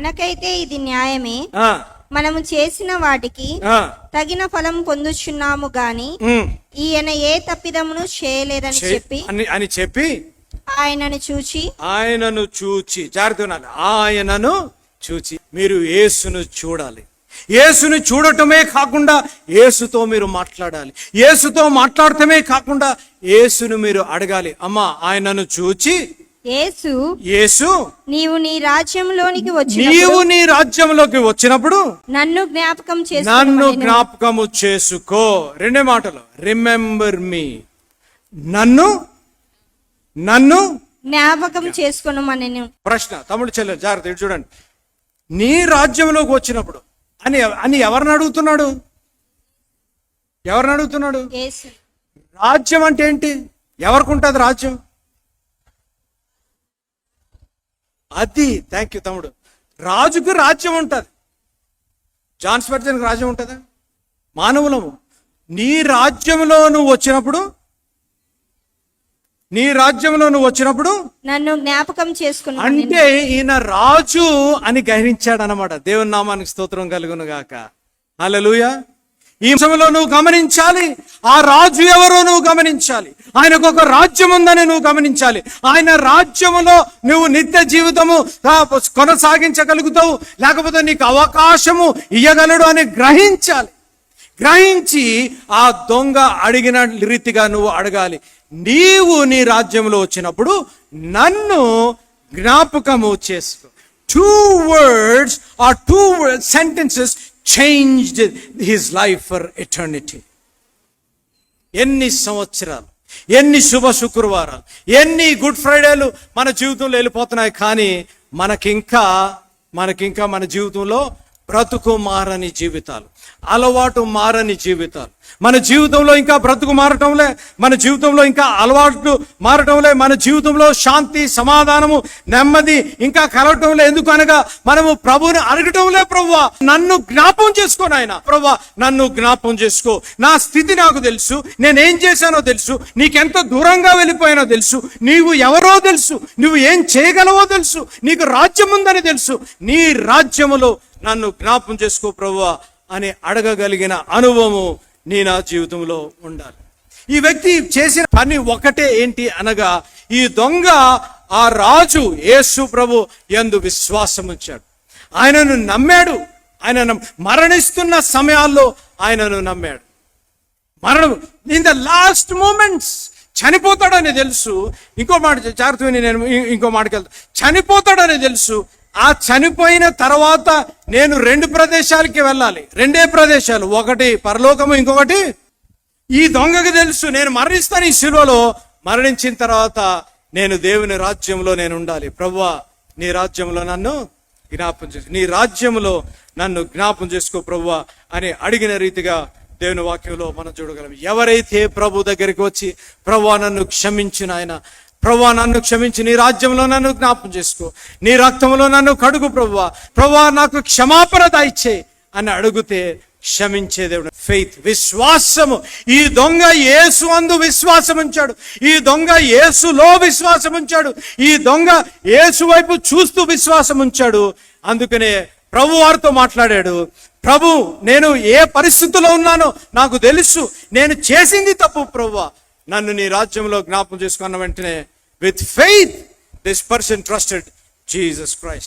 మనకైతే ఇది న్యాయమే. మనము చేసిన వాటికి తగిన ఫలం పొందుచున్నాము గాని ఈయన ఏ తప్పిదమును చేయలేదని చెప్పి అని అని చెప్పి ఆయనను చూచి ఆయనను చూచి జాగ్రత్త. ఆయనను చూచి మీరు యేసును చూడాలి. యేసుని చూడటమే కాకుండా యేసుతో మీరు మాట్లాడాలి. యేసుతో మాట్లాడటమే కాకుండా యేసును మీరు అడగాలి. అమ్మా ఆయనను చూచి యేసు యేసు నీవు నీ రాజ్యంలోనికి వచ్చి నీవు నీ రాజ్యంలోకి వచ్చినప్పుడు నన్ను జ్ఞాపకం నన్ను చేసుకుని జ్ఞాపకము చేసుకో. రెండే మాటలు. రిమెంబర్ మీ నన్ను నన్ను జ్ఞాపకం చేసుకునమని ప్రశ్న తమ్ముడు చెల్లెలు జాగ్రత్త చూడండి. నీ రాజ్యంలోకి వచ్చినప్పుడు అని అని ఎవరిని అడుగుతున్నాడు? ఎవరిని అడుగుతున్నాడు? రాజ్యం అంటే ఏంటి? ఎవరికి ఉంటుంది రాజ్యం? అది థ్యాంక్ యూ తమ్ముడు. రాజుకు రాజ్యం ఉంటుంది. జాన్ స్పర్జన్కి రాజ్యం ఉంటుందా? మానవులము నీ రాజ్యంలో నువ్వు వచ్చినప్పుడు నీ రాజ్యంలో నువ్వు వచ్చినప్పుడు నన్ను జ్ఞాపకం చేసుకుని అంటే ఈయన రాజు అని గ్రహించాడు అనమాట దేవుని నామానికి స్తోత్రం కలుగును గాక హల్లెలూయ. ఈ అంశంలో నువ్వు గమనించాలి. ఆ రాజు ఎవరో నువ్వు గమనించాలి. ఆయనకు ఒక రాజ్యం ఉందని నువ్వు గమనించాలి. ఆయన రాజ్యములో నువ్వు నిత్య జీవితము కొనసాగించగలుగుతావు. లేకపోతే నీకు అవకాశము ఇయ్యగలడు అని గ్రహించాలి. గ్రహించి ఆ దొంగ అడిగిన రీతిగా నువ్వు అడగాలి. నీవు నీ రాజ్యంలో వచ్చినప్పుడు నన్ను జ్ఞాపకము చేసుకో. Two words or two sentences changed his life for eternity ఎన్ని సంవత్సరాలు? ఎన్ని శుభ శుక్రవారాలు ఎన్ని గుడ్ ఫ్రైడేలు మన జీవితంలో వెళ్ళిపోతున్నాయి కానీ మనకింకా మనకింకా మన జీవితంలో బ్రతుకు మారని జీవితాలు అలవాటు మారని జీవితాలు. మన జీవితంలో ఇంకా బ్రతుకు మారటంలే మన జీవితంలో ఇంకా అలవాట్లు మారటంలే మన జీవితంలో శాంతి సమాధానము నెమ్మది ఇంకా కలవటంలే ఎందుకు అనగా మనము ప్రభువుని అడగటంలే ప్రభువా నన్ను జ్ఞాపం చేసుకో నాయన. ప్రభువా నన్ను జ్ఞాపం చేసుకో. నా స్థితి నాకు తెలుసు నేనేం చేశానో తెలుసు నీకెంత దూరంగా వెళ్ళిపోయానో తెలుసు నీవు ఎవరో తెలుసు నువ్వు ఏం చేయగలవో తెలుసు నీకు రాజ్యం ఉందని తెలుసు. నీ రాజ్యములో నన్ను జ్ఞాపం చేసుకో ప్రభువా అని అడగగలిగిన అనుభవము నీ నా జీవితంలో ఉండాలి. ఈ వ్యక్తి చేసిన పని ఒకటే ఏంటి అనగా ఈ దొంగ ఆ రాజు యేసు ప్రభు ఎందు విశ్వాసం ఉంచాడు. ఆయనను నమ్మాడు. ఆయనను మరణిస్తున్న సమయాల్లో ఆయనను నమ్మాడు. మరణం ఇన్ ద లాస్ట్ మూమెంట్స్ చనిపోతాడని తెలుసు. ఇంకో మాట జాగ్రత్త నేను ఇంకో మాటకి వెళ్తా. చనిపోతాడని తెలుసు. ఆ చనిపోయిన తర్వాత నేను రెండు ప్రదేశాలకి వెళ్ళాలి. రెండే ప్రదేశాలు. ఒకటి పరలోకము ఇంకొకటి ఈ దొంగకు తెలుసు. నేను మరణిస్తాను ఈ శిలువలో. మరణించిన తర్వాత నేను దేవుని రాజ్యంలో నేను ఉండాలి. ప్రవ్వా నీ రాజ్యంలో నన్ను జ్ఞాపం చేసుకో నీ రాజ్యంలో నన్ను జ్ఞాపం చేసుకో ప్రవ్వా అని అడిగిన రీతిగా దేవుని వాక్యంలో మనం చూడగలం. ఎవరైతే ప్రభు దగ్గరికి వచ్చి ప్రవ్వా నన్ను క్షమించిన ఆయన ప్రభా నన్ను క్షమించి నీ రాజ్యంలో నన్ను జ్ఞాపం చేసుకో. నీ రక్తంలో నన్ను కడుగు ప్రభువా ప్రభా నాకు క్షమాపణ దాయిచ్చే అని అడిగితే క్షమించే దేవుడు. ఫెయిత్ విశ్వాసము. ఈ దొంగ యేసు అందు విశ్వాసం ఉంచాడు. ఈ దొంగ యేసులో విశ్వాసం ఉంచాడు. ఈ దొంగ యేసు వైపు చూస్తూ విశ్వాసం ఉంచాడు. అందుకనే ప్రభు వారితో మాట్లాడాడు. ప్రభు నేను ఏ పరిస్థితిలో ఉన్నానో నాకు తెలుసు. నేను చేసింది తప్పు ప్రభువా నన్ను నీ రాజ్యంలో జ్ఞాపం చేసుకున్న వెంటనే with faith this person trusted Jesus Christ